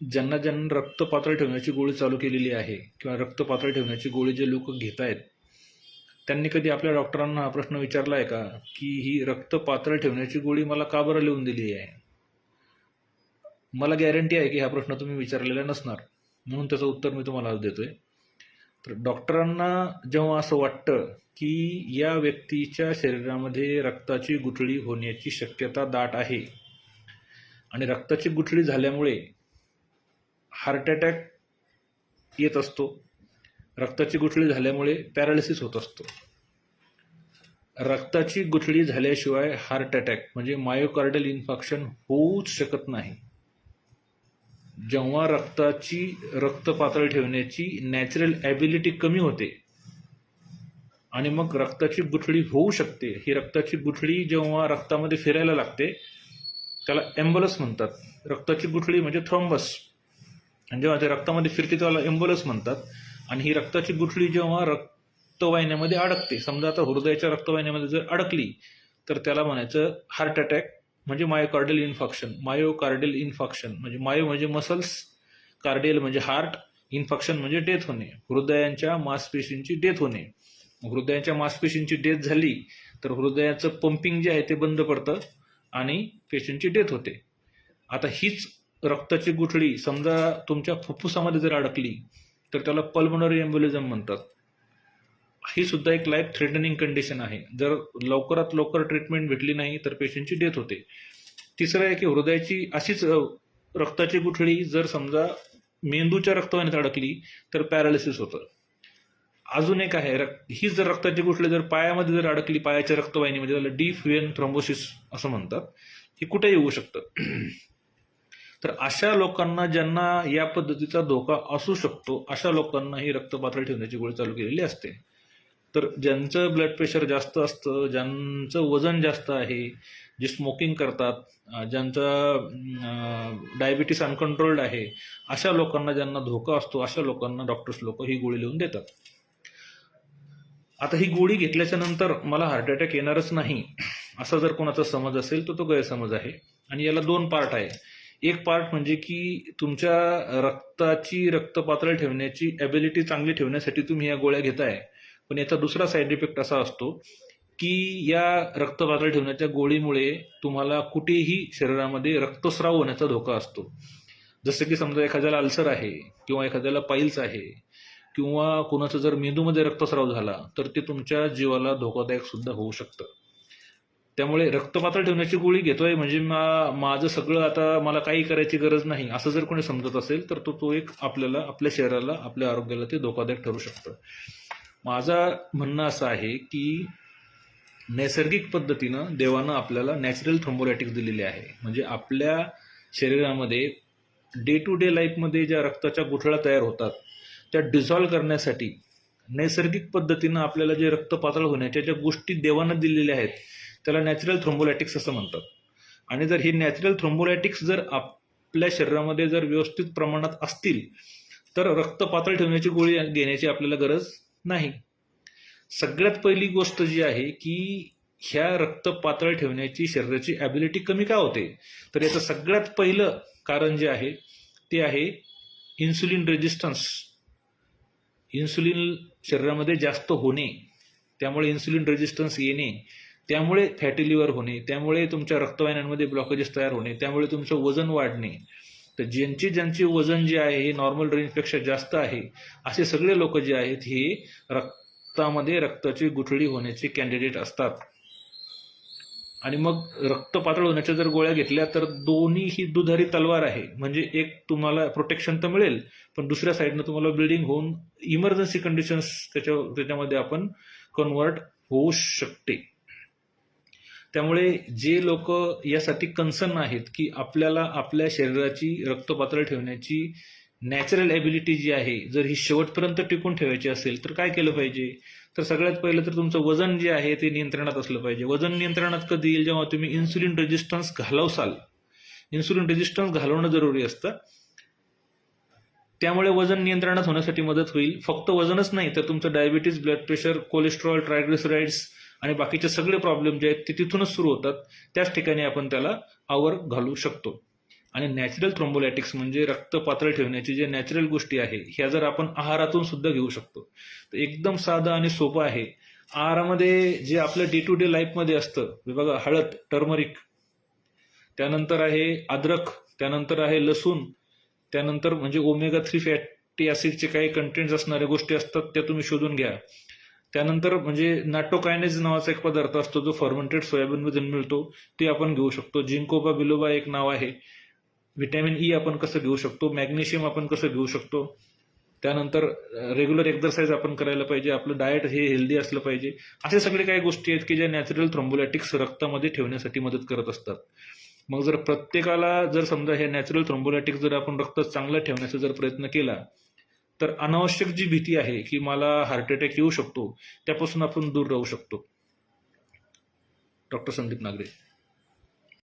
ज्यांना ज्यांना रक्त पातळ ठेवण्याची गोळी चालू केलेली आहे किंवा रक्त पातळ ठेवण्याची गोळी जे लोक घेत आहेत त्यांनी कधी आपल्या डॉक्टरांना हा प्रश्न विचारला आहे का? की ही रक्त पातळ ठेवण्याची गोळी मला का बरं लिहून दिली आहे? मला गॅरंटी आहे की हा प्रश्न तुम्ही विचारलेला नसणार. म्हणून त्याचं उत्तर मी तुम्हाला आज देतोय. तर डॉक्टरांना जेव्हा असं वाटतं की या व्यक्तीच्या शरीरामध्ये रक्ताची गुठळी होण्याची शक्यता दाट आहे आणि रक्ताची गुठळी झाल्यामुळे हार्ट अटॅक येत असतो. रक्ताची गुठळी झाल्यामुळे पॅरालिसिस होत असतो. रक्ताची गुठळी झाल्याशिवाय हार्ट अटॅक म्हणजे मायोकार्डल इन्फेक्शन होऊच शकत नाही. जेव्हा रक्ताची रक्त पातळ ठेवण्याची नॅचरल ॲबिलिटी कमी होते आणि मग रक्ताची गुठळी होऊ शकते. ही रक्ताची गुठळी जेव्हा रक्तामध्ये फिरायला लागते त्याला एम्बलस म्हणतात. रक्ताची गुठळी म्हणजे थ्रॉम्बस. आणि जेव्हा ते रक्तामध्ये फिरते त्याला एम्बोलस म्हणतात. आणि ही रक्ताची गुठळी जेव्हा रक्तवाहिन्यामध्ये अडकते समजा आता हृदयाच्या रक्तवाहिन्यामध्ये जर अडकली तर त्याला म्हणायचं हार्ट अटॅक म्हणजे मायोकार्डियल इन्फॉक्शन मायोकार्डियल इन्फॉक्शन म्हणजे मायो म्हणजे मसल्स कार्डियल म्हणजे हार्ट इन्फॉक्शन म्हणजे डेथ होणे. हृदयांच्या मांसपेशींची डेथ होणे. हृदयाच्या मांसपेशींची डेथ झाली तर हृदयाचं पंपिंग जे आहे ते बंद पडतं आणि पेशंटची डेथ होते. आता हीच रक्ताची गुठळी समजा तुमच्या फुफ्फुसामध्ये जर अडकली तर त्याला पल्मोनरी एम्ब्युलिझम म्हणतात. ही सुद्धा एक लाईफ थ्रेटनिंग कंडिशन आहे. जर लवकरात लवकर ट्रीटमेंट भेटली नाही तर पेशंटची डेथ होते. तिसरं आहे की हृदयाची अशीच रक्ताची गुठळी जर समजा मेंदूच्या रक्तवाहिनीत अडकली तर पॅरालिसिस होतं. अजून एक आहे रक्त ही जर रक्ताची गुठळी जर पायामध्ये जर अडकली पायाच्या रक्तवाहिनीमध्ये त्याला डीफ वेन थ्रोम्बोसिस असं म्हणतात. हे कुठेही येऊ शकतं. तर अशा लोकांना ज्यांना या पद्धतीचा धोका असू शकतो अशा लोकांना ही रक्तपातळी ठेवण्याची गोळी चालू केलेली असते. तर ज्यांचं ब्लड प्रेशर जास्त असतं ज्यांचं वजन जास्त आहे जे स्मोकिंग करतात ज्यांचा डायबिटीस अनकंट्रोल्ड आहे अशा लोकांना ज्यांना धोका असतो अशा लोकांना डॉक्टर्स लोक ही गोळी लिहून देतात. आता ही गोळी घेतल्याच्या नंतर मला हार्ट अटॅक येणारच नाही असा जर कोणाचा समज असेल तर तो गैरसमज आहे. आणि याला दोन पार्ट आहे. एक पार्ट म्हणजे की तुमच्या रक्ताची रक्तपातळ ठेवण्याची ॲबिलिटी चांगली ठेवण्यासाठी तुम्ही या गोळ्या घेताय. पण याचा दुसरा साईड इफेक्ट असा असतो की या रक्तपातळ ठेवण्याच्या गोळीमुळे तुम्हाला कुठेही शरीरामध्ये रक्तस्राव होण्याचा धोका असतो. जसं की समजा एखाद्याला अल्सर आहे किंवा एखाद्याला पाईल्स आहे किंवा कुणाचं जर मेंदूमध्ये रक्तस्राव झाला तर ते तुमच्या जीवाला धोकादायक सुद्धा होऊ शकतं. त्यामुळे रक्तपातळ ठेवण्याची गोळी घेतोय म्हणजे मा माझं सगळं आता मला काही करायची गरज नाही. असं जर कोणी समजत असेल तर तो तो एक आपल्याला आपल्या शरीराला आपल्या आरोग्याला ते धोकादायक ठरू शकतं. माझं म्हणणं असं आहे की नैसर्गिक पद्धतीनं देवानं आपल्याला नॅचरल थ्रोम्बोलायटिक्स दिलेले आहे. म्हणजे आपल्या शरीरामध्ये डे टू डे लाईफमध्ये ज्या रक्ताच्या गुठळ्या तयार होतात त्या डिझॉल्व्ह करण्यासाठी नैसर्गिक पद्धतीनं आपल्याला जे रक्त पातळ होण्याच्या ज्या गोष्टी देवानं दिलेल्या आहेत त्याला नॅचरल थ्रोम्बोलायटिक्स असं म्हणतात. आणि जर हे नॅचरल थ्रोम्बोलायटिक्स जर आपल्या शरीरामध्ये जर व्यवस्थित प्रमाणात असतील तर रक्त पातळ ठेवण्याची गोळी घेण्याची आपल्याला गरज नाही. सगळ्यात पहिली गोष्ट जी आहे की ह्या रक्त पातळ ठेवण्याची शरीराची ॲबिलिटी कमी का होते? तर याचं सगळ्यात पहिलं कारण जे आहे ते आहे इन्सुलिन रेजिस्टन्स इन्सुलिन शरीरामध्ये जास्त होणे त्यामुळे इन्सुलिन रेजिस्टन्स येणे त्यामुळे फॅटी लिव्हर होणे त्यामुळे तुमच्या रक्तवाहिन्यांमध्ये ब्लॉकेजेस तयार होणे त्यामुळे तुमचं वजन वाढणे. तर ज्यांची ज्यांची वजन जे आहे हे नॉर्मल रेंजपेक्षा जास्त आहे असे सगळे लोक जे आहेत हे रक्तामध्ये रक्ताची गुठळी होण्याचे कॅन्डिडेट असतात. आणि मग रक्त पातळ होण्याच्या जर गोळ्या घेतल्या तर दोन्ही ही दुधारी तलवार आहे. म्हणजे एक तुम्हाला प्रोटेक्शन तर मिळेल पण दुसऱ्या साईडनं तुम्हाला ब्लिडिंग होऊन इमर्जन्सी कंडिशन्स त्याच्या त्याच्यामध्ये आपण कन्वर्ट होऊ शकते. त्यामुळे जे लोक यासाठी कन्सर्न आहेत की आपल्याला आपल्या शरीराची रक्तपातळ ठेवण्याची नॅचरल ॲबिलिटी जी आहे जर ही शेवटपर्यंत टिकून ठेवायची असेल तर काय केलं पाहिजे? तर सगळ्यात पहिलं तर तुमचं वजन जे आहे ते नियंत्रणात असलं पाहिजे. वजन नियंत्रणात कधी येईल जेव्हा तुम्ही इन्सुलिन रेजिस्टन्स घालवसाल इन्सुलिन रेजिस्टन्स घालवणं जरुरी असतं. त्यामुळे वजन नियंत्रणात होण्यासाठी मदत होईल. फक्त वजनच नाही तर तुमचं diabetes blood pressure cholesterol triglycerides आणि बाकीचे सगळे प्रॉब्लेम जे आहेत ते तिथूनच सुरू होतात. त्याच ठिकाणी आपण त्याला आवर घालू शकतो. आणि नॅचरल थ्रोम्बोलॅटिक्स म्हणजे रक्त पातळ ठेवण्याची जे नॅचरल गोष्टी आहे ह्या जर आपण आहारातून सुद्धा घेऊ शकतो. तर एकदम साधं आणि सोपं आहे. आहारामध्ये जे आपलं डे टू डे लाईफमध्ये असतं बघा हळद टर्मरिक त्यानंतर आहे अद्रक त्यानंतर आहे लसूण त्यानंतर म्हणजे ओमेगा थ्री फॅटी ऍसिडचे काही कंटेंट्स असणाऱ्या गोष्टी असतात त्या तुम्ही शोधून घ्या. त्यानंतर म्हणजे नाटोकायनेज नावाचा एक पदार्थ असतो जो फर्मेंटेड सोयाबीनमधून मिळतो ते आपण घेऊ शकतो. जिंकोबा बिलोबा एक नाव आहे. व्हिटॅमिन ई e आपण कसं घेऊ शकतो? मॅग्नेशियम आपण कसं घेऊ शकतो? त्यानंतर रेग्युलर एक्सरसाइज आपण करायला पाहिजे. आपलं डाएट हे हेल्दी असलं पाहिजे. असे सगळे काही गोष्टी आहेत की ज्या नॅचरल थ्रोम्बोलॅटिक्स रक्तामध्ये ठेवण्यासाठी मदत करत असतात. मग जर प्रत्येकाला जर समजा हे नॅचरल थ्रोम्बोलॅटिक्स जर आपण रक्त चांगलं ठेवण्याचा जर प्रयत्न केला तर अनावश्यक जी भीती आहे की मला हार्ट अटॅक येऊ शकतो त्यापासून आपण दूर राहू शकतो. डॉक्टर संदीप नागरे.